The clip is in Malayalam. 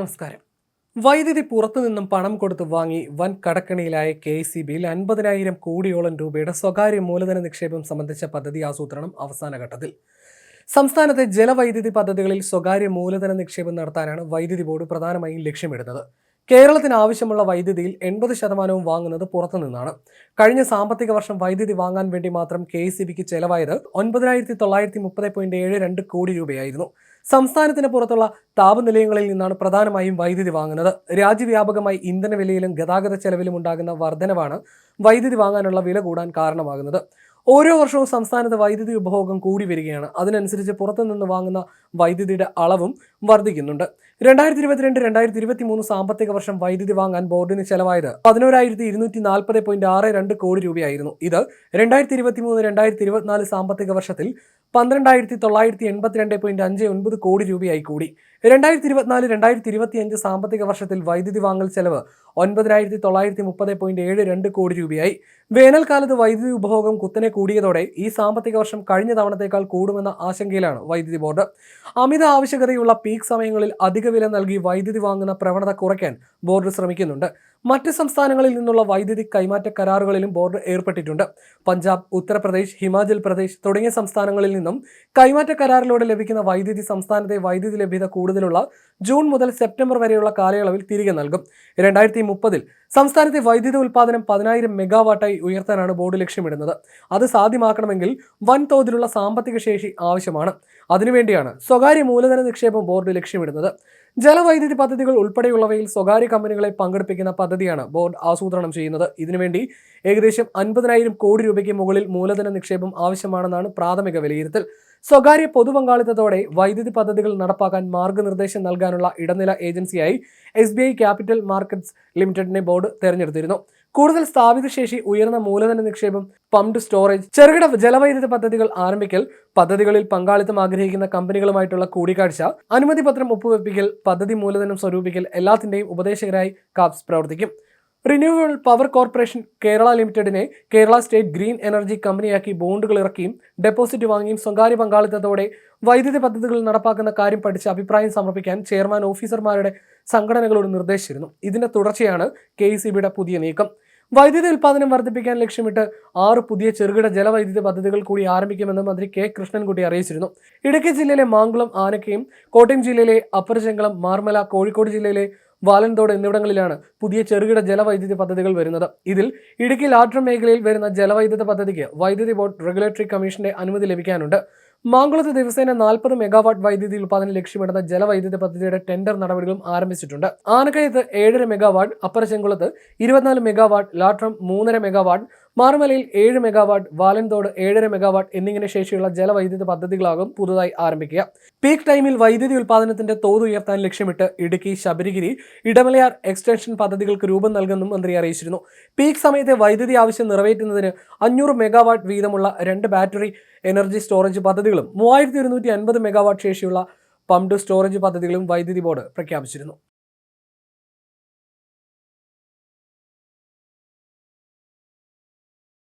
നമസ്കാരം. വൈദ്യുതി പുറത്തുനിന്നും പണം കൊടുത്ത് വാങ്ങി വൻ കടക്കണിയിലായ കെ സി ബിയിൽ അൻപതിനായിരം കോടിയോളം രൂപയുടെ സ്വകാര്യ മൂലധന നിക്ഷേപം സംബന്ധിച്ച പദ്ധതി ആസൂത്രണം അവസാന ഘട്ടത്തിൽ. സംസ്ഥാനത്തെ ജലവൈദ്യുതി പദ്ധതികളിൽ സ്വകാര്യ മൂലധന നിക്ഷേപം നടത്താനാണ് വൈദ്യുതി ബോർഡ് പ്രധാനമായും ലക്ഷ്യമിടുന്നത്. കേരളത്തിന് ആവശ്യമുള്ള വൈദ്യുതിയിൽ എൺപത് ശതമാനവും വാങ്ങുന്നത് പുറത്തുനിന്നാണ് കഴിഞ്ഞ സാമ്പത്തിക വർഷം വൈദ്യുതി വാങ്ങാൻ വേണ്ടി മാത്രം കെ എസ് ബിക്ക് ചെലവായത് ഒൻപതിനായിരത്തി തൊള്ളായിരത്തി മുപ്പത് പോയിന്റ് ഏഴ് രണ്ട് കോടി രൂപയായിരുന്നു. സംസ്ഥാനത്തിന് പുറത്തുള്ള താപനിലയങ്ങളിൽ നിന്നാണ് പ്രധാനമായും വൈദ്യുതി വാങ്ങുന്നത്. രാജ്യവ്യാപകമായി ഇന്ധന വിലയിലും ഗതാഗത ചെലവിലും ഉണ്ടാകുന്ന വർധനവാണ് വൈദ്യുതി വാങ്ങാനുള്ള വില കൂടാൻ കാരണമാകുന്നത്. ഓരോ വർഷവും സംസ്ഥാനത്ത് വൈദ്യുതി ഉപഭോഗം കൂടി വരികയാണ്. അതിനനുസരിച്ച് പുറത്തുനിന്ന് വാങ്ങുന്ന വൈദ്യുതിയുടെ അളവും വർദ്ധിക്കുന്നുണ്ട്. രണ്ടായിരത്തി ഇരുപത്തിരണ്ട് രണ്ടായിരത്തി ഇരുപത്തി മൂന്ന് സാമ്പത്തിക വർഷം വൈദ്യുതി വാങ്ങാൻ ബോർഡിന് ചെലവായത് പതിനോരായിരത്തി ഇരുന്നൂറ്റി നാൽപ്പത് പോയിന്റ് ആറ് രണ്ട് കോടി രൂപയായിരുന്നു. ഇത് രണ്ടായിരത്തി ഇരുപത്തി മൂന്ന് രണ്ടായിരത്തി ഇരുപത്തിനാല് സാമ്പത്തിക വർഷത്തിൽ പന്ത്രണ്ടായിരത്തി തൊള്ളായിരത്തി എൺപത്തിരണ്ട് പോയിന്റ് അഞ്ച് ഒൻപത് കോടി രൂപയായി കൂടി. രണ്ടായിരത്തി ഇരുപത്തിനാല് രണ്ടായിരത്തി ഇരുപത്തി അഞ്ച് സാമ്പത്തിക വർഷത്തിൽ വൈദ്യുതി വാങ്ങൽ ചെലവ് ഒൻപതിനായിരത്തി തൊള്ളായിരത്തി മുപ്പത് പോയിന്റ് ഏഴ് രണ്ട് കോടി രൂപയായി. വേനൽക്കാലത്ത് വൈദ്യുതി ഉപഭോഗം കുത്തനെ കൂടിയതോടെ ഈ സാമ്പത്തിക വർഷം കഴിഞ്ഞ തവണത്തേക്കാൾ കൂടുമെന്ന ആശങ്കയിലാണ് വൈദ്യുതി ബോർഡ്. അമിത ആവശ്യകതയുള്ള പീക്ക് സമയങ്ങളിൽ അധിക വില നൽകി വൈദ്യുതി വാങ്ങുന്ന പ്രവണത കുറയ്ക്കാൻ ബോർഡ് ശ്രമിക്കുന്നുണ്ട്. മറ്റ് സംസ്ഥാനങ്ങളിൽ നിന്നുള്ള വൈദ്യുതി കൈമാറ്റ കരാറുകളിലും ബോർഡ് ഏർപ്പെട്ടിട്ടുണ്ട്. പഞ്ചാബ് ഉത്തർപ്രദേശ് ഹിമാചൽ പ്രദേശ് തുടങ്ങിയ സംസ്ഥാനങ്ങളിൽ നിന്നും കൈമാറ്റ കരാറിലൂടെ ലഭിക്കുന്ന വൈദ്യുതി സംസ്ഥാനത്തെ വൈദ്യുതി ലഭ്യത കൂടുതലുള്ള ജൂൺ മുതൽ സെപ്റ്റംബർ വരെയുള്ള കാലയളവിൽ തിരികെ നൽകും. രണ്ടായിരത്തി മുപ്പതിൽ സംസ്ഥാനത്തെ വൈദ്യുതി ഉൽപ്പാദനം പതിനായിരം മെഗാവാട്ടായി ഉയർത്താനാണ് ബോർഡ് ലക്ഷ്യമിടുന്നത്. അത് സാധ്യമാക്കണമെങ്കിൽ വൻതോതിലുള്ള സാമ്പത്തിക ശേഷി ആവശ്യമാണ്. അതിനുവേണ്ടിയാണ് സ്വകാര്യ മൂലധന നിക്ഷേപം ബോർഡ് ലക്ഷ്യമിടുന്നത്. ജലവൈദ്യുതി പദ്ധതികൾ ഉൾപ്പെടെയുള്ളവയിൽ സ്വകാര്യ കമ്പനികളെ പങ്കെടുപ്പിക്കുന്ന പദ്ധതിയാണ് ബോർഡ് ആസൂത്രണം ചെയ്യുന്നത്. ഇതിനുവേണ്ടി ഏകദേശം അൻപതിനായിരം കോടി രൂപയ്ക്ക് മുകളിൽ മൂലധന നിക്ഷേപം ആവശ്യമാണെന്നാണ് പ്രാഥമിക വിലയിരുത്തൽ. സ്വകാര്യ പൊതുപങ്കാളിത്തത്തോടെ വൈദ്യുതി പദ്ധതികൾ നടപ്പാക്കാൻ മാർഗനിർദ്ദേശം നൽകാനുള്ള ഇടനില ഏജൻസിയായി S B I capital markets ലിമിറ്റഡിനെ board തെരഞ്ഞെടുത്തിരുന്നു. കൂടുതൽ സ്ഥാപിത ശേഷി ഉയർന്ന മൂലധന നിക്ഷേപം പമ്പ് സ്റ്റോറേജ് ചെറുകിട ജലവൈദ്യുത പദ്ധതികൾ ആരംഭിക്കൽ പദ്ധതികളിൽ പങ്കാളിത്തം ആഗ്രഹിക്കുന്ന കമ്പനികളുമായിട്ടുള്ള കൂടിക്കാഴ്ച അനുമതി പത്രം ഒപ്പുവെപ്പിക്കൽ പദ്ധതി മൂലധനം സ്വരൂപിക്കൽ എല്ലാത്തിന്റെയും ഉപദേശകരായി കാപ്സ് പ്രവർത്തിക്കും. റിന്യൂവബിൾ പവർ കോർപ്പറേഷൻ കേരള ലിമിറ്റഡിനെ കേരള സ്റ്റേറ്റ് ഗ്രീൻ എനർജി കമ്പനിയാക്കി ബോണ്ടുകൾ ഇറക്കിയും ഡെപ്പോസിറ്റ് വാങ്ങിയും സ്വകാര്യ പങ്കാളിത്തത്തോടെ വൈദ്യുതി പദ്ധതികൾ നടപ്പാക്കുന്ന കാര്യം പഠിച്ച് അഭിപ്രായം സമർപ്പിക്കാൻ ചെയർമാൻ ഓഫീസർമാരുടെ സംഘടനകളോട് നിർദ്ദേശിച്ചിരുന്നു. ഇതിന്റെ തുടർച്ചയാണ് കെ പുതിയ നീക്കം. വൈദ്യുതി ഉൽപ്പാദനം വർദ്ധിപ്പിക്കാൻ ലക്ഷ്യമിട്ട് ആറ് പുതിയ ചെറുകിട ജലവൈദ്യുതി പദ്ധതികൾ കൂടി ആരംഭിക്കുമെന്ന് മന്ത്രി കെ കൃഷ്ണൻകുട്ടി അറിയിച്ചിരുന്നു. ഇടുക്കി ജില്ലയിലെ മാങ്കുളം ആനക്കയും കോട്ടയം ജില്ലയിലെ അപ്പർചെങ്കളം മാർമല കോഴിക്കോട് ജില്ലയിലെ വാലൻതോട് എന്നിവിടങ്ങളിലാണ് പുതിയ ചെറുകിട ജലവൈദ്യുതി പദ്ധതികൾ വരുന്നത്. ഇതിൽ ഇടുക്കി ലാട്രം മേഖലയിൽ വരുന്ന ജലവൈദ്യുത പദ്ധതിക്ക് വൈദ്യുതി ബോർഡ് റെഗുലേറ്ററി കമ്മീഷന്റെ അനുമതി ലഭിക്കാനുണ്ട്. മാങ്കുളത്ത് ദിവസേന നാൽപ്പത് മെഗാവാട്ട് വൈദ്യുതി ഉൽപ്പാദനം ലക്ഷ്യമിടുന്ന ജലവൈദ്യുതി പദ്ധതിയുടെ ടെൻഡർ നടപടികളും ആരംഭിച്ചിട്ടുണ്ട്. ആനക്കയത്ത് ഏഴര മെഗാവാട്ട് അപ്പറച്ചെങ്കുളത്ത് ഇരുപത്തിനാല് മെഗാവാട്ട് ലാട്രം മൂന്നര മെഗാവാട്ട് മാറുമലയിൽ ഏഴ് മെഗാവാട്ട് വാലൻതോട് ഏഴര മെഗാവാട്ട് എന്നിങ്ങനെ ശേഷിയുള്ള ജലവൈദ്യുത പദ്ധതികളാകും പുതുതായി ആരംഭിക്കുക. പീക്ക് ടൈമിൽ വൈദ്യുതി ഉൽപ്പാദനത്തിന്റെ തോത് ഉയർത്താൻ ലക്ഷ്യമിട്ട് ഇടുക്കി ശബരിഗിരി ഇടമലയാർ എക്സ്റ്റൻഷൻ പദ്ധതികൾക്ക് രൂപം നൽകുമെന്നും മന്ത്രി അറിയിച്ചിരുന്നു. പീക്ക് സമയത്തെ വൈദ്യുതി ആവശ്യം നിറവേറ്റുന്നതിന് അഞ്ഞൂറ് മെഗാവാട്ട് വീതമുള്ള രണ്ട് ബാറ്ററി എനർജി സ്റ്റോറേജ് പദ്ധതികളും മൂവായിരത്തി മെഗാവാട്ട് ശേഷിയുള്ള പമ്പ് സ്റ്റോറേജ് പദ്ധതികളും വൈദ്യുതി ബോർഡ് പ്രഖ്യാപിച്ചിരുന്നു.